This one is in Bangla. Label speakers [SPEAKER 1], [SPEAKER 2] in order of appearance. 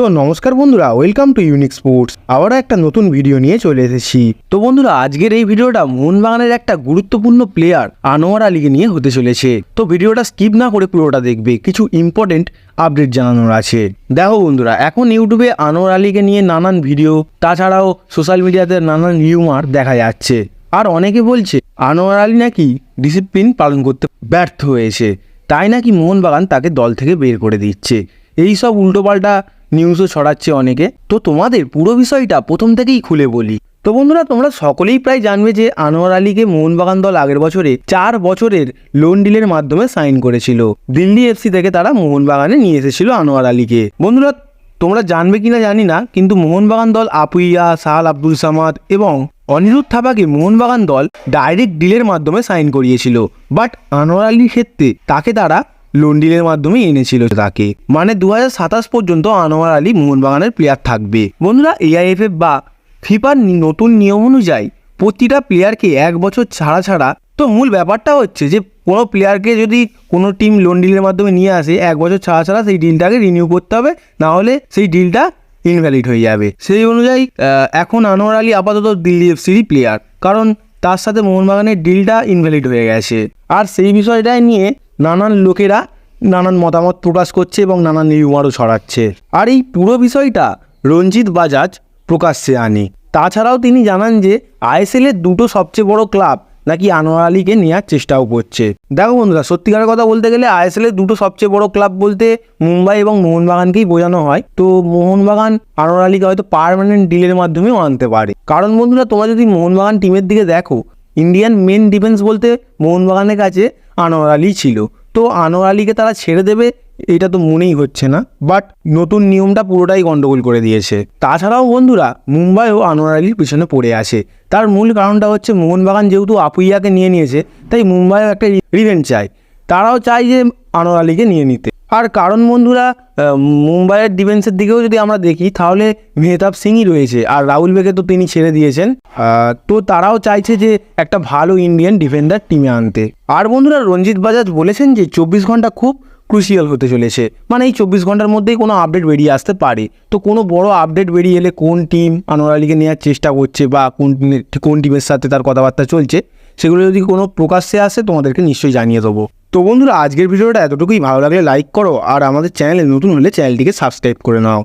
[SPEAKER 1] তো নমস্কার বন্ধুরা ওয়েলকাম টু ইউনিক স্পোর্টস আবারও একটা নতুন ভিডিও নিয়ে চলে এসেছি। তো বন্ধুরা, আজকের এই ভিডিওটা মোহনবাগানের একটা গুরুত্বপূর্ণ প্লেয়ার আনোয়ার আলীকে নিয়ে হতে চলেছে। তো ভিডিওটা স্কিপ না করে পুরোটা দেখবে, কিছু ইম্পর্টেন্ট আপডেট জানানোর আছে। দেখো বন্ধুরা, এখন ইউটিউবে আনোয়ার আলীকে নিয়ে নানান ভিডিও তাছাড়াও সোশ্যাল মিডিয়াতে নানান রিউমার দেখা যাচ্ছে। আর অনেকে বলছে, আনোয়ার আলী নাকি ডিসিপ্লিন পালন করতে ব্যর্থ হয়েছে। তাই নাকি মোহনবাগান তাকে দল থেকে বের করে দিচ্ছে। এই সব উল্টোপাল্টা নিউজও ছড়াচ্ছে অনেকে। তো তোমাদের পুরো বিষয়টা প্রথম থেকেই খুলে বলি। তো বন্ধুরা, তোমরা সকলেই প্রায় জানবে যে আনোয়ার আলীকে মোহনবাগান দল আগের বছরে চার বছরের লোন ডিলের মাধ্যমে সাইন করেছিল। দিল্লি এফসি থেকে তারা মোহনবাগানে নিয়ে এসেছিল আনোয়ার আলীকে। বন্ধুরা, তোমরা জানবে কিনা জানি না, কিন্তু মোহনবাগান দল আপুইয়া, সাহাল আব্দুল সামাদ এবং অনিরুদ্ধ থাপাকে মোহনবাগান দল ডাইরেক্ট ডিলের মাধ্যমে সাইন করিয়েছিল। বাট আনোয়ার আলীর ক্ষেত্রে তাকে তারা লোন মাধ্যমে এনেছিল তাকে। মানে দু পর্যন্ত আনোয়ার আলী মোহনবাগানের প্লেয়ার থাকবে। বন্ধুরা এআইএফএফ বা ফিফার নতুন নিয়ম অনুযায়ী প্রতিটা প্লেয়ারকে এক বছর ছাড়া ছাড়া, তো মূল ব্যাপারটা হচ্ছে যে, কোনো প্লেয়ারকে যদি কোনো টিম লোন ডিলের মাধ্যমে নিয়ে আসে, এক বছর ছাড়া ছাড়া সেই ডিলটাকে রিনিউ করতে হবে, না হলে সেই ডিলটা ইনভ্যালিড হয়ে যাবে। সেই অনুযায়ী এখন আনোয়ার আলী আপাতত দিল্লি এফসিরই প্লেয়ার কারণ তার সাথে মোহনবাগানের ডিলটা ইনভ্যালিড হয়ে গেছে। আর সেই বিষয়টাই নিয়ে নানান লোকেরা নানান মতামত প্রকাশ করছে এবং নানান রিউমারও ছড়াচ্ছে। আর এই পুরো বিষয়টা রঞ্জিত বাজাজ প্রকাশ্যে আনে। তাছাড়াও তিনি জানান যে আইএসএলের দুটো সবচেয়ে বড় ক্লাব নাকি আনোয়ার আলীকে নেওয়ার চেষ্টাও করছে। দেখো বন্ধুরা, সত্যিকারের কথা বলতে গেলে আইএসএলের দুটো সবচেয়ে বড় ক্লাব বলতে মুম্বাই এবং মোহনবাগানকেই বোঝানো হয়। তো মোহনবাগান আনোয়ার আলীকে হয়তো পারমানেন্ট ডিলের মাধ্যমেও আনতে পারে। কারণ বন্ধুরা, তোমরা যদি মোহনবাগান টিমের দিকে দেখো ইন্ডিয়ান মেন ডিফেন্স বলতে মোহনবাগানের কাছে আনোয়ার আলী ছিল। তো আনোয়ার আলীকে তারা ছেড়ে দেবে, এটা তো মনেই হচ্ছে না। বাট নতুন নিয়মটা পুরোটাই গন্ডগোল করে দিয়েছে। তাছাড়াও বন্ধুরা, মুম্বাইও আনোয়ার আলীর পিছনে পড়ে আছে। তার মূল কারণটা হচ্ছে মোহনবাগান যেহেতু আপুইয়াকে নিয়ে নিয়েছে, তাই মুম্বাইও একটা রিভেন্ট চায়। তারাও চায় যে আনোয়ার আলীকে নিয়ে নিতে। আর কারণ বন্ধুরা মুম্বাইয়ের ডিফেন্সের দিকেও যদি আমরা দেখি, তাহলে মেহতাব সিংই রয়েছে আর রাহুল বেগে তো তিনি ছেড়ে দিয়েছেন। তো তারাও চাইছে যে একটা ভালো ইন্ডিয়ান ডিফেন্ডার টিমে আনতে। আর বন্ধুরা, রঞ্জিত বাজাজ বলেছেন যে চব্বিশ ঘণ্টা খুব ক্রুশিয়াল হতে চলেছে। মানে এই চব্বিশ ঘণ্টার মধ্যেই কোনো আপডেট বেরিয়ে আসতে পারে। তো কোনো বড় আপডেট বেরিয়ে এলে কোন টিম আনোয়ার আলীকে নেওয়ার চেষ্টা করছে বা কোন কোন টিমের সাথে তার কথাবার্তা চলছে, সেগুলো যদি কোনো প্রকাশ্যে আসে, তোমাদেরকে নিশ্চয়ই জানিয়ে দেবো। তো বন্ধুরা, আজকের ভিডিওটা এতটুকুই। ভালো লাগলে লাইক করো, আর আমাদের চ্যানেলে নতুন হলে চ্যানেলটিকে সাবস্ক্রাইব করে নাও।